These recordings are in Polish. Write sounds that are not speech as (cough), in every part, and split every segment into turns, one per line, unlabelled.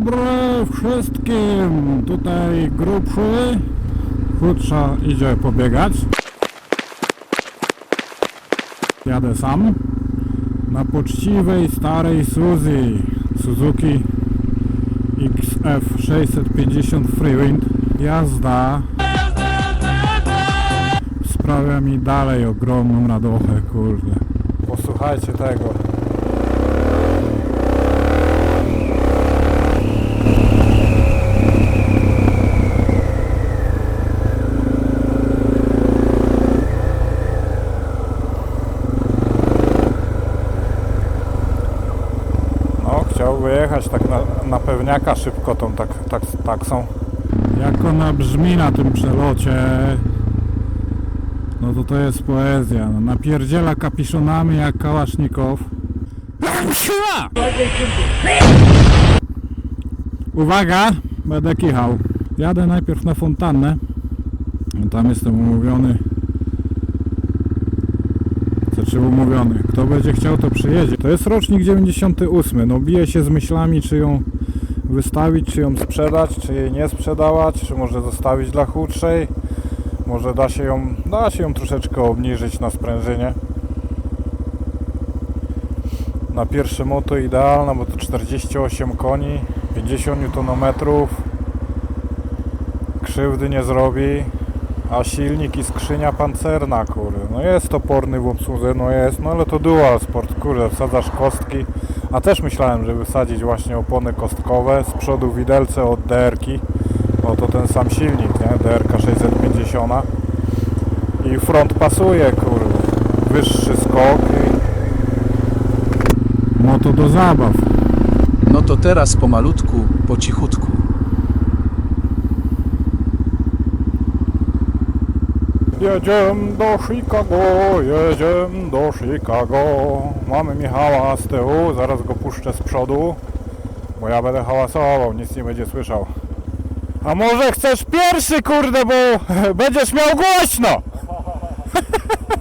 dobry wszystkim! Tutaj grubszy. Krótsza idzie pobiegać. Jadę sam. Na poczciwej starej Suzy. Suzuki XF 650 Freewind. Jazda sprawia mi dalej ogromną radochę, kurde. Posłuchajcie tego. No, wyjechać tak na, na pewniaka szybko tą tak, tak, taksą. Jak ona brzmi na tym przelocie, no to to jest poezja. No, napierdziela kapiszonami jak kałasznikow. Uwaga, będę kichał. Jadę najpierw na fontannę. Tam jestem umówiony. Znaczy umówiony. Kto będzie chciał to przyjedzie. To jest rocznik 98. No bije się z myślami czy ją wystawić, czy ją sprzedać, czy jej nie sprzedawać, czy może zostawić dla chudszej. Może da się ją, da się ją troszeczkę obniżyć na sprężynie. Na pierwsze moto idealna, bo to 48 koni, 50 Nm. Krzywdy nie zrobi. A silnik i skrzynia pancerna, kurde. No jest toporny w obsłudze, no jest, no ale to dual sport, kurde, wsadzasz kostki. A też myślałem, żeby wsadzić właśnie opony kostkowe, z przodu widelce od DR-ki. No to ten sam silnik, nie? DRK 650. I front pasuje, kurde. Wyższy skok i... Moto do zabaw.
No to teraz pomalutku, po cichutku.
Jedziemy do Chicago, jedziemy do Chicago. Mamy Michała z tyłu, zaraz go puszczę z przodu, bo ja będę hałasował, nic nie będzie słyszał. A może chcesz pierwszy, kurde, bo (laughs) będziesz miał głośno! (laughs)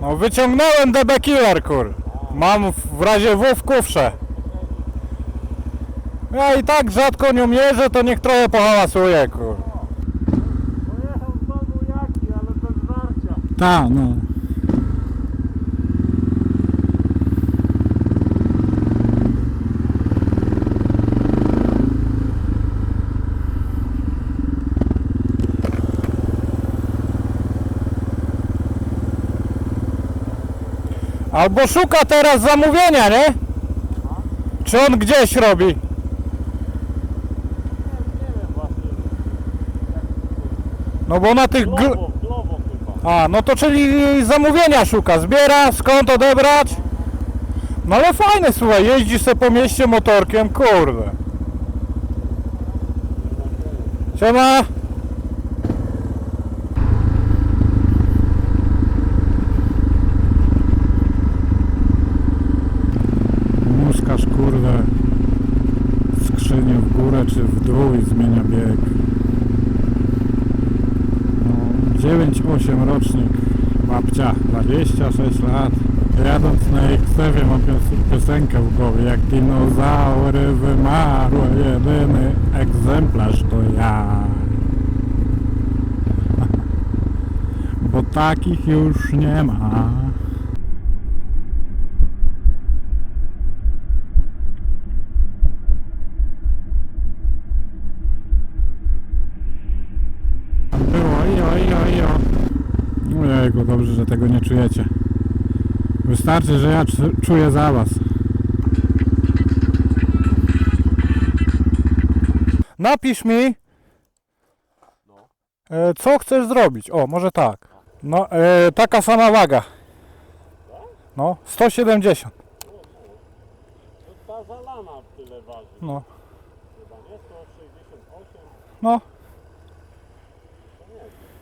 No wyciągnąłem DB Killer, kur. Mam w razie W w kufrze. Ja i tak rzadko nią jeżdżę, to niech trochę pohałasuje, kur.
Pojechał znowu jaki, ale bez żarcia.
Ta, no. Albo szuka teraz zamówienia, nie? Czy on gdzieś robi? No bo na tych... Gl-. A, no to czyli zamówienia szuka, zbiera, skąd odebrać? No ale fajne, słuchaj, jeździ se po mieście motorkiem, kurde. Siema! Muskasz, kurde, skrzynię w górę czy w dół i zmienia bieg. No, 9-8 rocznik, babcia, 26 lat. Jadąc na Eksewie mam pios- piosenkę w głowie, jak dinozaury wymarły, jedyny egzemplarz to ja. (laughs) Bo takich już nie ma. Ijo, ijo. Ojejku, dobrze, że tego nie czujecie. Wystarczy, że ja czu- czuję za was. Napisz mi, e, co chcesz zrobić. O, może tak. No, e, taka sama waga. No, 170.
To ta zalana tyle.
No,
Chyba nie? 168.
no.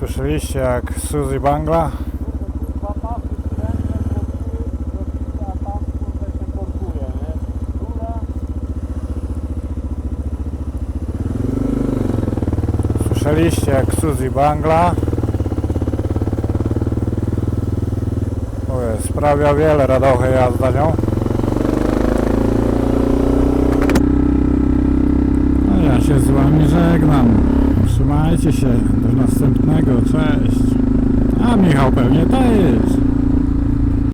Słyszeliście jak Suzy Bangla? Słyszeliście jak Suzy Bangla? Ojej, sprawia wiele radochy jazda nią. A ja się z wami żegnam. Trzymajcie się. Do następnego. Cześć. A Michał pewnie też.